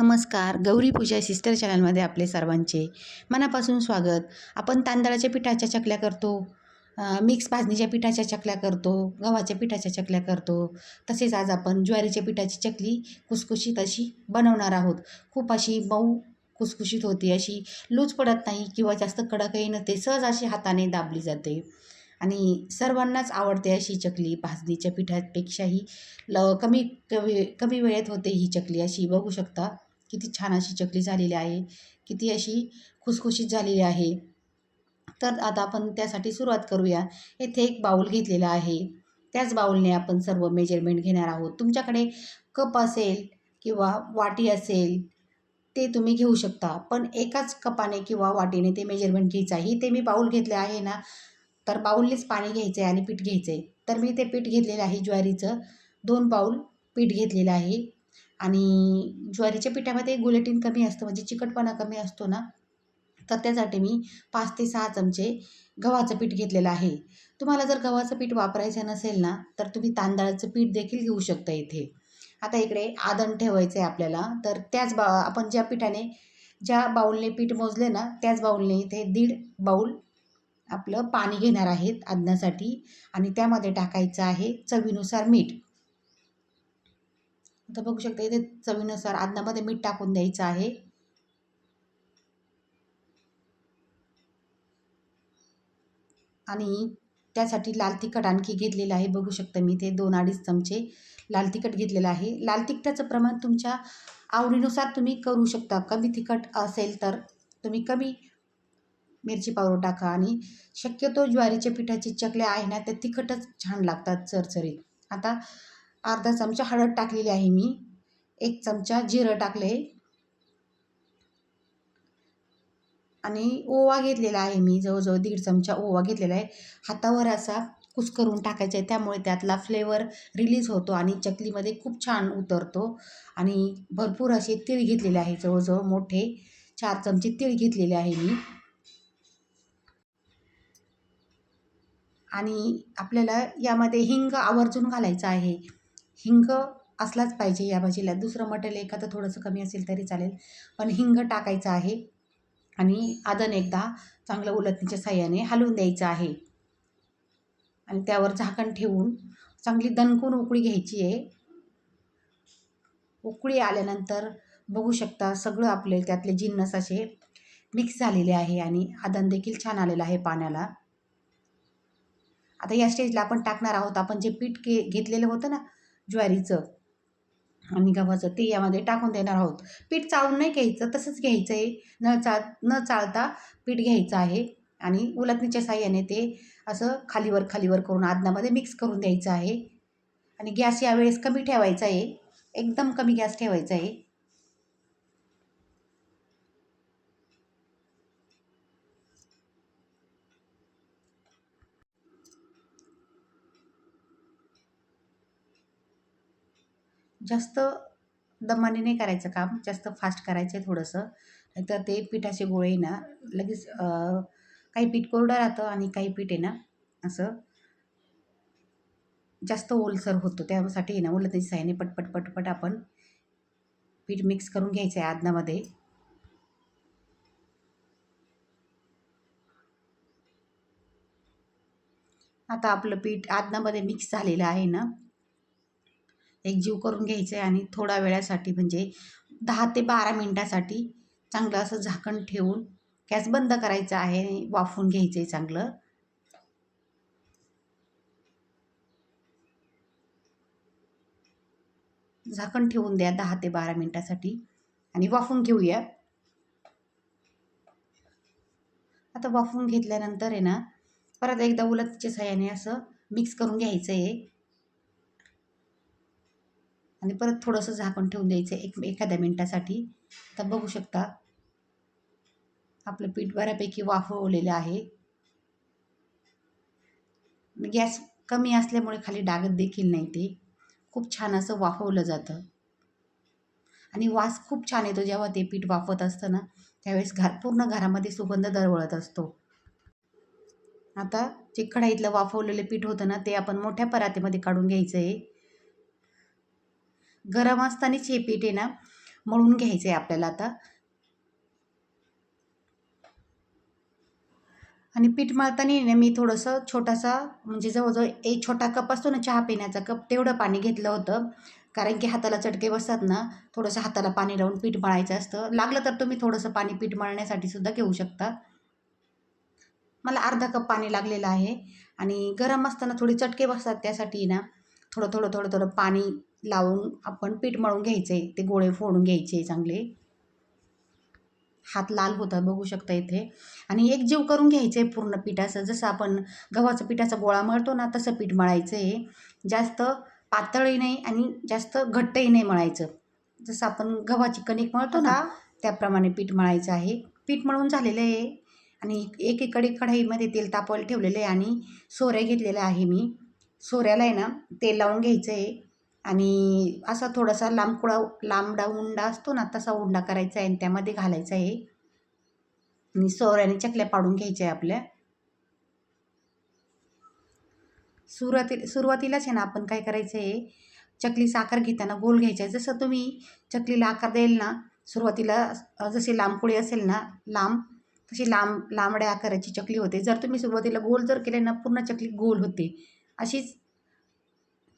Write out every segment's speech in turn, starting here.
नमस्कार. गौरी पूजा सिस्टर चॅनलमध्ये आपले सर्वांचे मनापासून स्वागत. आपण तांदळाच्या पिठाच्या चकल्या करतो मिक्स भाजणीच्या पिठाच्या चकल्या करतो गव्हाच्या पिठाच्या चकल्या करतो. तसेच आज आपण ज्वारीच्या पिठाची चकली कुसकुशीत अशी बनवणार आहोत. खूप अशी मऊ कुसकुशीत होती अशी लूज पडत नाही किंवा जास्त कडकही नसते सहज अशी हाताने दाबली जाते. आणि सर्वांनाच आवडते अशी चकली. भाजणीच्या पिठापेक्षाही ल कमी कमी कमी वेळेत होते ही चकली. अशी बघू शकता किती छान अशी चकली झालेली आहे. किती अशी खुसखुशीत झालेली आहे. तर आता आपण त्यासाठी सुरुवात करूया. येथे एक बाऊल घेतलेला आहे. त्याच बाऊलने आपण सर्व मेजरमेंट घेणार आहोत. तुमच्याकडे कप असेल किंवा वाटी असेल ते तुम्ही घेऊ शकता. पण एकाच कपाने किंवा वाटीने ते मेजरमेंट घ्यायचं आहे. ते मी बाऊल घेतले आहे ना तर बाऊलनेच पाणी घ्यायचं आहे आणि पीठ घ्यायचं आहे. तर मी ते पीठ घेतलेलं आहे ज्वारीचं. दोन बाऊल पीठ घेतलेलं आहे. आणि ज्वारीच्या पिठामध्ये गुलेटिन कमी असतं म्हणजे चिकटपणा कमी असतो ना तर त्यासाठी मी पाच ते सहा चमचे गव्हाचं पीठ घेतलेलं आहे. तुम्हाला जर गव्हाचं पीठ वापरायचं नसेल ना तर तुम्ही तांदळाचं पीठ देखील घेऊ शकता इथे. आता इकडे आदण ठेवायचं आहे आपल्याला. तर त्याच बा आपण ज्या पिठाने ज्या बाऊलने पीठ मोजले ना त्याच बाऊलने इथे दीड बाऊल आपलं पाणी घेणार आहेत आदनासाठी आणि त्यामध्ये टाकायचं आहे चवीनुसार मीठ. आता बघू शकता इथे चवीनुसार आदनामध्ये मीठ टाकून द्यायचं आहे. आणि त्यासाठी लाल तिखट आणखी घेतलेलं आहे. बघू शकता मी ते दोन अडीच चमचे लाल तिखट घेतलेलं आहे. लाल तिखटाचं प्रमाण तुमच्या आवडीनुसार तुम्ही करू शकता. कमी तिखट असेल तर तुम्ही कमी मिरची पावडर टाका आणि शक्यतो ज्वारीच्या पिठाची चकल्या आहे ना त्या तिखटच छान लागतात चरचरीत. आता अर्धा चमचा हळद टाकलेली आहे मी. एक चमचा जिरं टाकले. आणि ओवा घेतलेला आहे मी जवळजवळ दीड चमचा ओवा घेतलेला आहे. हातावर असा कुस्करून टाकायचा आहे त्यामुळे त्यातला फ्लेवर रिलीज होतो आणि चकलीमध्ये खूप छान उतरतो. आणि भरपूर असे तीळ घेतलेले आहे जवळजवळ मोठे चार चमचे तीळ घेतलेले आहे मी. आणि आपल्याला यामध्ये हिंग आवर्जून घालायचं आहे. हिंग असलाच पाहिजे या भाजीला. दुसरं मटेरियल एखादं थोडंसं कमी असेल तरी चालेल पण हिंग टाकायचं आहे आणि आदन एकदा चांगलं उलटणीच्या साह्याने हलवून द्यायचं आहे. आणि त्यावर झाकण ठेवून चांगली दणकून उकळी घ्यायची आहे. उकळी आल्यानंतर बघू शकता सगळं आपले त्यातले जिन्नस असे मिक्स झालेले आहे आणि आदन देखील छान आलेलं आहे पाण्याला. आता या स्टेजला आपण टाकणार आहोत. आपण जे पीठ के घेतलेलं होतं ना ज्वारीचं आणि गव्हाचं ते यामध्ये टाकून देणार आहोत. पीठ चाळून नाही घ्यायचं तसंच घ्यायचं आहे न चाळ न चाळता पीठ घ्यायचं आहे आणि उलटणीच्या साह्याने ते असं खालीवर खालीवर करून आदनामध्ये मिक्स करून द्यायचं आहे. आणि गॅस यावेळेस कमी ठेवायचा आहे. एकदम कमी गॅस ठेवायचा आहे. जास्त दमाने नाही करायचं काम जास्त फास्ट करायचं आहे थोडंसं. नाहीतर ते पिठाचे गोळे ना लगेच काही पीठ कोरडं राहतं आणि काही पीठ आहे ना असं जास्त ओलसर होतं. त्यासाठी आहे ना उलटची साह्याने पटपट पटपट आपण पीठ मिक्स करून घ्यायचं आहे आदनामध्ये. आता आपलं पीठ आदनामध्ये मिक्स झालेलं आहे ना एक जीव करून घ्यायचं आहे आणि थोड्या वेळासाठी म्हणजे दहा ते बारा मिनटासाठी चांगलं असं झाकण ठेवून गॅस बंद करायचा आहे आणि वाफवून घ्यायचं आहे चांगलं. झाकण ठेवून द्या दहा ते बारा मिनटासाठी आणि वाफून घेऊया. आता वाफून घेतल्यानंतर आहे ना परत एकदा उलटच्या साह्याने असं मिक्स करून घ्यायचं आहे आणि परत थोडंसं झाकण ठेवून द्यायचं एक एखाद्या मिनटासाठी. तर बघू शकता आपलं पीठ बऱ्यापैकी वाफवलेलं आहे. गॅस कमी असल्यामुळे खाली डागत देखील नाही ते. खूप छान असं वाफवलं जातं. आणि वास खूप छान येतो जेव्हा ते पीठ वाफवत असतं ना त्यावेळेस घर पूर्ण घरामध्ये सुगंध दरवळत असतो. आता जे कढाईतलं वाफवलेलं पीठ होतं ना ते आपण मोठ्या परातीमध्ये काढून घ्यायचं आहे गरम असतानाच हे पीठ आहे ना मळून घ्यायचं आहे आपल्याला आता. आणि पीठ मळताना ना मी थोडंसं छोटासा म्हणजे जवळजवळ एक छोटा कप असतो ना चहा पिण्याचा कप तेवढं पाणी घेतलं होतं. कारण की हाताला चटके बसतात ना थोडंसं हाताला पाणी लावून पीठ मळायचं असतं. लागलं तर तुम्ही थोडंसं पाणी पीठ मळण्यासाठी सुद्धा घेऊ शकता. मला अर्धा कप पाणी लागलेलं आहे. आणि गरम असताना थोडे चटके बसतात त्यासाठी ना थोडं थोडं थोडं थोडं पाणी लावून आपण पीठ मळून घ्यायचे ते गोळे फोडून घ्यायचे चांगले. हात लाल होतात बघू शकता इथे. आणि एक जीव करून घ्यायचं आहे पूर्ण पिठाचं जसं आपण गव्हाचं पिठाचा गोळा मळतो ना तसं पीठ मळायचं आहे जास्त पातळही नाही आणि जास्त घट्टही नाही मळायचं. जसं आपण गव्हाची कणिक मळतो ना त्याप्रमाणे पीठ मळायचं आहे. पीठ मळून झालेलं आहे. आणि एकीकडे कढईमध्ये तेल तापवायला ठेवलेलं आहे आणि सोऱ्या घेतलेल्या आहे मी. सोऱ्याला आहे ना तेल लावून घ्यायचं आहे आणि असा थोडासा लांबकुळा लांबडा उंडा असतो ना तसा उंडा करायचा आहे आणि त्यामध्ये घालायचा आहे आणि सोऱ्याने चकल्या पाडून घ्यायच्या आहे आपल्या. सुरुवाती सुरुवातीलाच आहे ना आपण काय करायचं आहे चकलीचा आकार घेताना गोल घ्यायचा आहे. जसं तुम्ही चकलीला आकार द्याल ना सुरुवातीला जशी लांबकुळी असेल ना लांब तशी लांब लांबड्या आकाराची चकली होते. जर तुम्ही सुरुवातीला गोल जर केले ना पूर्ण चकली गोल होते. अशीच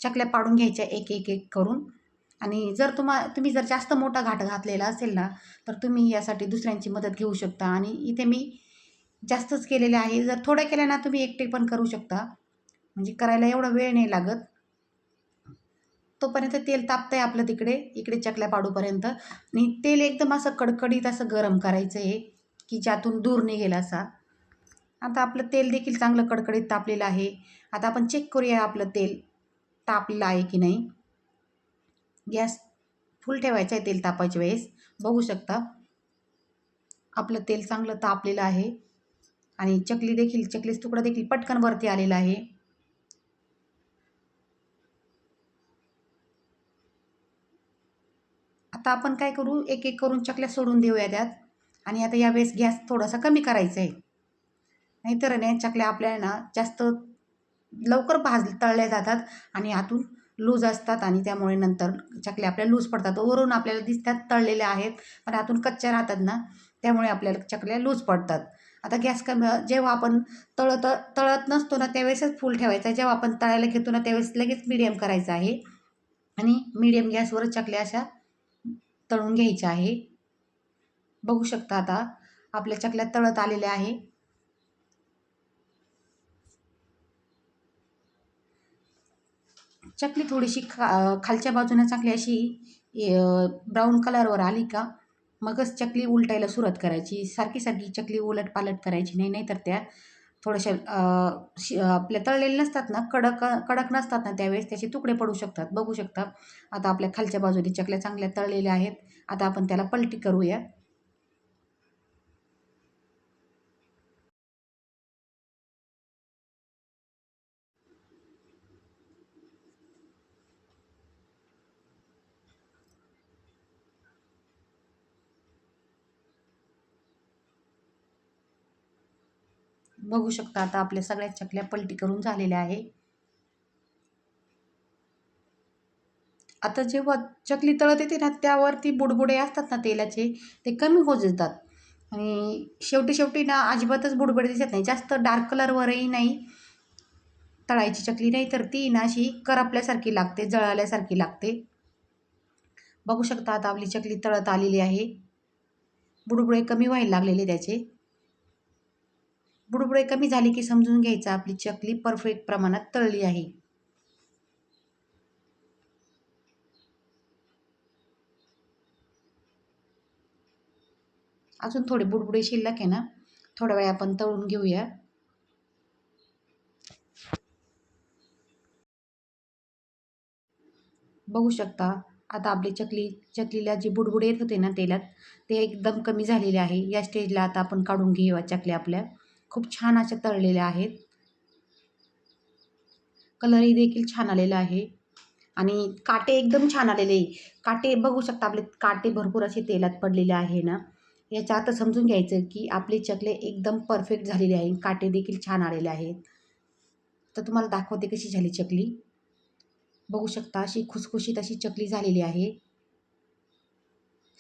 चकल्या पाडून घ्यायच्या एक एक एक करून. आणि जर तुम्हा तुम्ही जर जास्त मोठा घाट घातलेला असेल ना तर तुम्ही यासाठी दुसऱ्यांची मदत घेऊ शकता. आणि इथे मी जास्तच केलेले आहे. जर थोड्या केल्या ना तुम्ही एकटे पण करू शकता. म्हणजे करायला एवढा वेळ नाही लागत. तोपर्यंत तेल तापतं आहे आपलं तिकडे इकडे चकल्या पाडूपर्यंत. आणि तेल एकदम असं कडकडीत असं गरम करायचं आहे की ज्यातून दूर निघेल असा. आता आपलं तेल देखील चांगलं कडकडीत तापलेलं आहे. आता आपण चेक करूया आपलं तेल. तापला आहे की नाही? गॅस फुल ठेवायचं आहे तेल तापायच्या वेळेस. बघू शकता. आपलं तेल चांगलं तापलेलं आहे. आणि चकली देखील चकलीच तुकडा देखील पटकन वरती आलेला आहे. आता आपण काय करू? एक एक करून चकल्या सोडून देऊया त्यात. आणि आता यावेळेस गॅस थोडासा कमी करायचा आहे. नाहीतर नाही चकल्या आपल्याला ना जास्त लवकर भाज तळल्या जातात आणि आतून लूज असतात आणि त्यामुळे नंतर चकल्या आपल्या लूज पडतात. वरून आपल्याला दिसतात तळलेल्या आहेत पण आतून कच्च्या राहतात ना त्यामुळे आपल्याला चकल्या लूज पडतात. आता गॅस कमी जेव्हा आपण तळत तळत नसतो ना त्यावेळेसच फुल ठेवायचा जेव्हा आपण तळायला घेतो ना त्यावेळेस लगेच मिडियम करायचं आहे. आणि मिडियम गॅसवरच चकल्या अशा तळून घ्यायच्या आहे. बघू शकता आता आपल्या चकल्या तळत आलेल्या आहे. चकली थोडीशी खा खालच्या बाजूने चांगली अशी ब्राऊन कलरवर आली का मगच चकली उलटायला सुरुवात करायची. सारखी सारखी चकली उलट पालट करायची नाही नाहीतर त्या थोड्याशा शि आपल्या तळलेल्या नसतात ना कडक कडक नसतात ना त्यावेळेस त्याचे तुकडे पडू शकतात. बघू शकता आता आपल्या खालच्या बाजूने चकल्या चांगल्या तळलेल्या आहेत. आता आपण त्याला पलटी करूया. बघू शकता आता आपल्या सगळ्या चकल्या पलटी करून झालेल्या आहे. आता जेव्हा चकली तळत येते ना त्यावरती बुडबुडे असतात ना तेलाचे ते कमी होत येतात आणि शेवटी शेवटी ना अजिबातच बुडबुडे दिसत नाही. जास्त डार्क कलरवरही नाही. तळायची चकली नाही तर ती ना अशी करपल्यासारखी लागते जळाल्यासारखी लागते. बघू शकता आता आपली चकली तळत आलेली आहे. बुडबुडे कमी व्हायला लागलेले त्याचे. बुडबुडे कमी झाले की समजून घ्यायचं. आपली चकली परफेक्ट प्रमाणात तळली आहे. अजून थोडे बुडबुडे शिल्लक आहे ना? थोड्या वेळ आपण तळून घेऊया. बघू शकता आता आपली चकली चकलीला जी बुडबुडे येत होते ना तेलात ते एकदम कमी झालेले आहे. या स्टेजला आता आपण काढून घेऊया चकल्या आपल्या. खूप छान अशा तळलेल्या आहेत. कलरही देखील छान आलेला आहे. आणि काटे एकदम छान आलेले काटे बघू शकता आपले काटे भरपूर असे तेलात पडलेले आहे ना. याच्या आता समजून घ्यायचं की आपले चकले एकदम परफेक्ट झालेले आहे. काटे देखील छान आलेले आहेत. तर तुम्हाला दाखवते कशी झाली चकली. बघू शकता अशी खुसखुशीत अशी चकली झालेली आहे.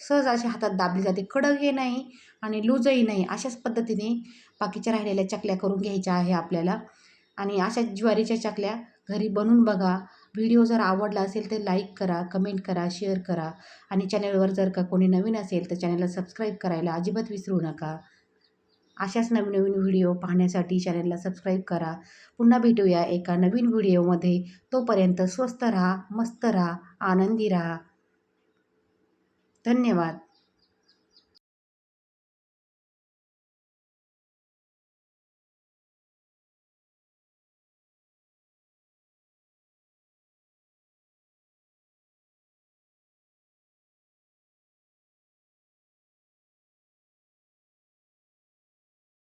सहज अशी हातात दाबली जाते. कडकही नाही आणि लूजही नाही. अशाच पद्धतीने बाकीच्या राहिलेल्या चकल्या करून घ्यायच्या आहे आपल्याला. आणि अशा ज्वारीच्या चकल्या घरी बनवून बघा. व्हिडिओ जर आवडला असेल तर लाईक करा कमेंट करा शेअर करा. आणि चॅनलवर जर का कोणी नवीन असेल तर चॅनलला सबस्क्राईब करायला अजिबात विसरू नका. अशाच नवीन नवीन व्हिडिओ पाहण्यासाठी चॅनलला सबस्क्राईब करा. पुन्हा भेटूया एका नवीन व्हिडिओमध्ये. तोपर्यंत स्वस्त राहा मस्त राहा आनंदी राहा. 真的吗？